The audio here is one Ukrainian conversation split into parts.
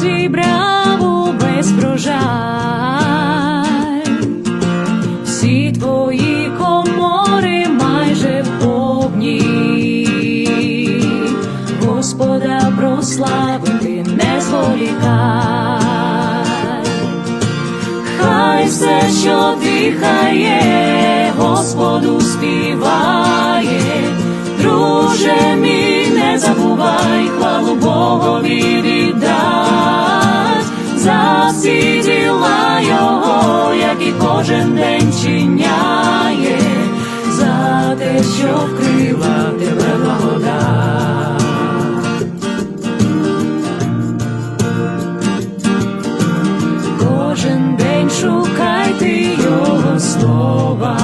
зібрав увесь врожай, всі твої комори майже повні, Господа прославити не зволікай, хай все, що дихає, Господу співає, друже мій, не забувай, хвалу Богу. Кожен день чиняє, за те, що вкрила тебе благодать. Кожен день шукайте його слова,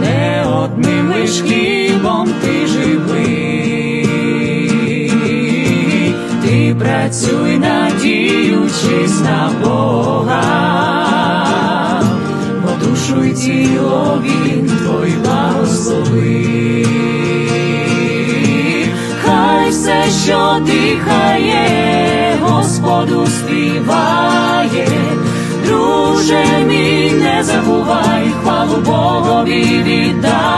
не одним лиш хлібом ти живий, працюй, надіючись на Бога, бо душу й тіло він твой благословив. Хай все, що дихає, Господу співає, друже мій, не забувай, хвалу Богові віддай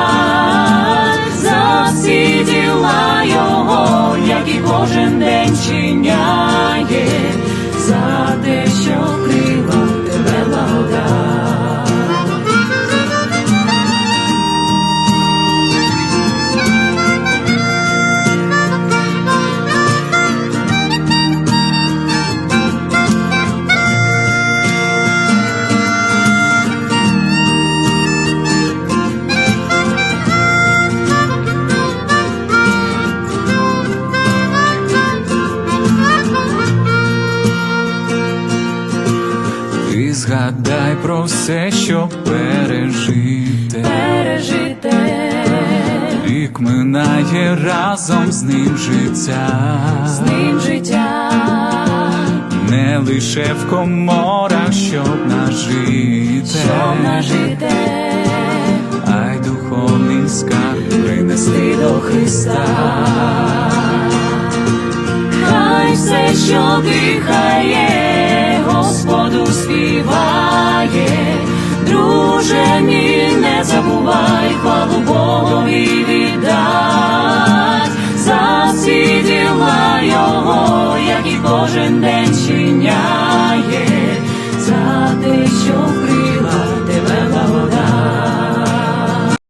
кожен день чиняє, за те, що вкрила згадай про все, що пережите, пережите, рік минає разом з ним життя, з ним життя, не лише в коморах, щоб нажити, щоб нажите, а й духовний скарб принести. до Христа. Хай все, що дихає, Господу співає,